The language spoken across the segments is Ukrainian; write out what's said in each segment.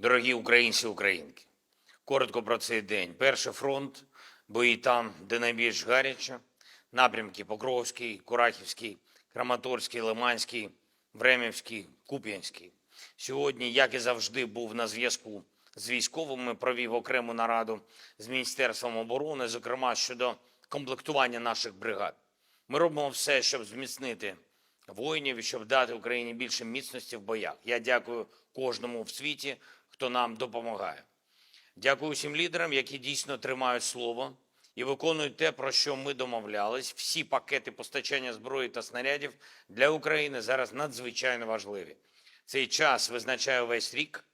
Дорогі українці українки, коротко про цей день. Перший фронт, бої там, де найбільш гаряче, напрямки Покровський, Курахівський, Краматорський, Лиманський, Времівський, Куп'янський. Сьогодні, як і завжди, був на зв'язку з військовими, провів окрему нараду з Міністерством оборони, зокрема щодо комплектування наших бригад. Ми робимо все, щоб зміцнити воїнів щоб дати Україні більше міцності в боях. Я дякую кожному в світі, хто нам допомагає. Дякую всім лідерам, які дійсно тримають слово і виконують те, про що ми домовлялись. Всі пакети постачання зброї та снарядів для України зараз надзвичайно важливі. Цей час визначає весь рік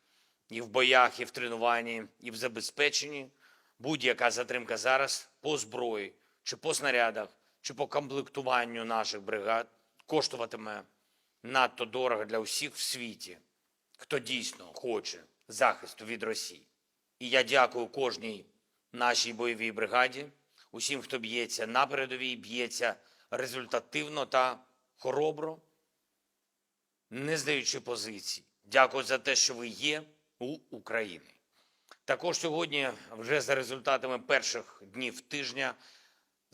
і в боях, і в тренуванні, і в забезпеченні. Будь-яка затримка зараз по зброї, чи по снарядах, чи по комплектуванню наших бригад коштуватиме надто дорого для усіх в світі, хто дійсно хоче захисту від Росії. І я дякую кожній нашій бойовій бригаді, усім, хто б'ється на передовій, б'ється результативно та хоробро, не здаючи позицій. Дякую за те, що ви є у України. Також сьогодні, вже за результатами перших днів тижня,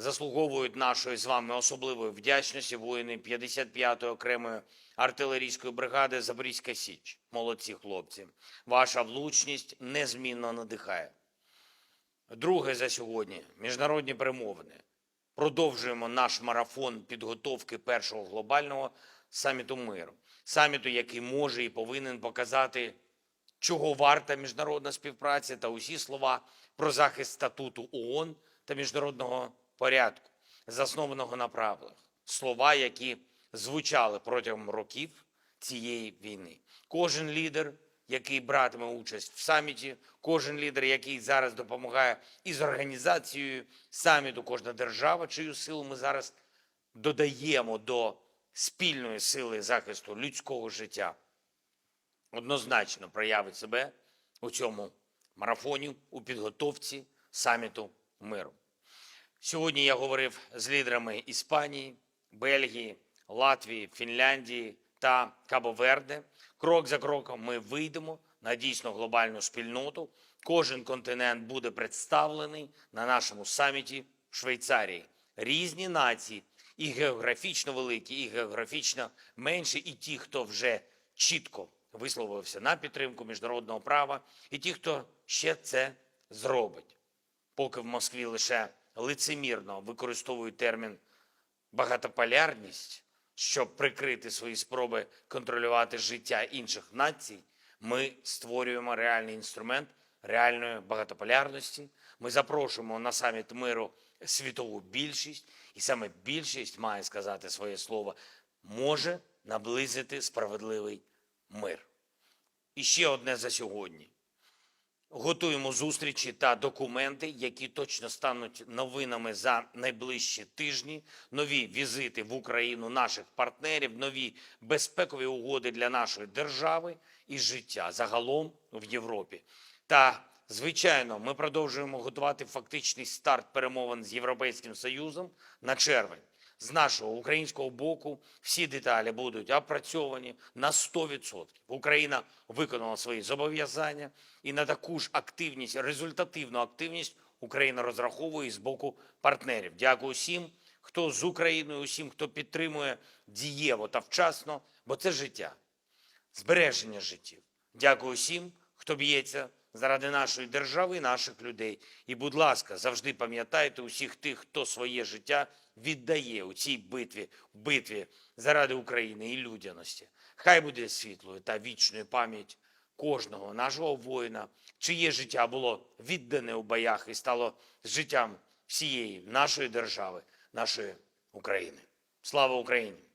заслуговують нашої з вами особливої вдячності воїни 55-ї окремої артилерійської бригади Запорізька Січ. Молодці хлопці. Ваша влучність незмінно надихає. Друге за сьогодні міжнародні перемовини. Продовжуємо наш марафон підготовки першого глобального саміту миру. Саміту, який може і повинен показати, чого варта міжнародна співпраця та усі слова про захист статуту ООН та міжнародного порядку, заснованого на правилах. Слова, які звучали протягом років цієї війни. Кожен лідер, який братиме участь в саміті, кожен лідер, який зараз допомагає із організацією саміту, кожна держава, чию силу ми зараз додаємо до спільної сили захисту людського життя, однозначно проявить себе у цьому марафоні у підготовці саміту миру. Сьогодні я говорив з лідерами Іспанії, Бельгії, Латвії, Фінляндії та Кабо-Верде. Крок за кроком ми вийдемо на дійсно глобальну спільноту. Кожен континент буде представлений на нашому саміті в Швейцарії. Різні нації, і географічно великі, і географічно менші, і ті, хто вже чітко висловився на підтримку міжнародного права, і ті, хто ще це зробить. Поки в Москві лише лицемірно використовують термін багатополярність, щоб прикрити свої спроби контролювати життя інших націй, ми створюємо реальний інструмент реальної багатополярності. Ми запрошуємо на саміт миру світову більшість, і саме більшість має сказати своє слово, може наблизити справедливий мир. І ще одне за сьогодні. Готуємо зустрічі та документи, які точно стануть новинами за найближчі тижні. Нові візити в Україну наших партнерів, нові безпекові угоди для нашої держави і життя загалом в Європі. Та звичайно, ми продовжуємо готувати фактичний старт перемовин з Європейським Союзом на червень. З нашого українського боку всі деталі будуть опрацьовані на 100%. Україна виконала свої зобов'язання, і на таку ж активність, результативну активність Україна розраховує з боку партнерів. Дякую всім, хто з Україною, усім, хто підтримує дієво та вчасно, бо це життя, збереження життів. Дякую всім, хто б'ється заради нашої держави і наших людей. І, будь ласка, завжди пам'ятайте усіх тих, хто своє життя віддає у цій битві, битві заради України і людяності. Хай буде світлою та вічною пам'ять кожного нашого воїна, чиє життя було віддане у боях і стало життям всієї нашої держави, нашої України. Слава Україні!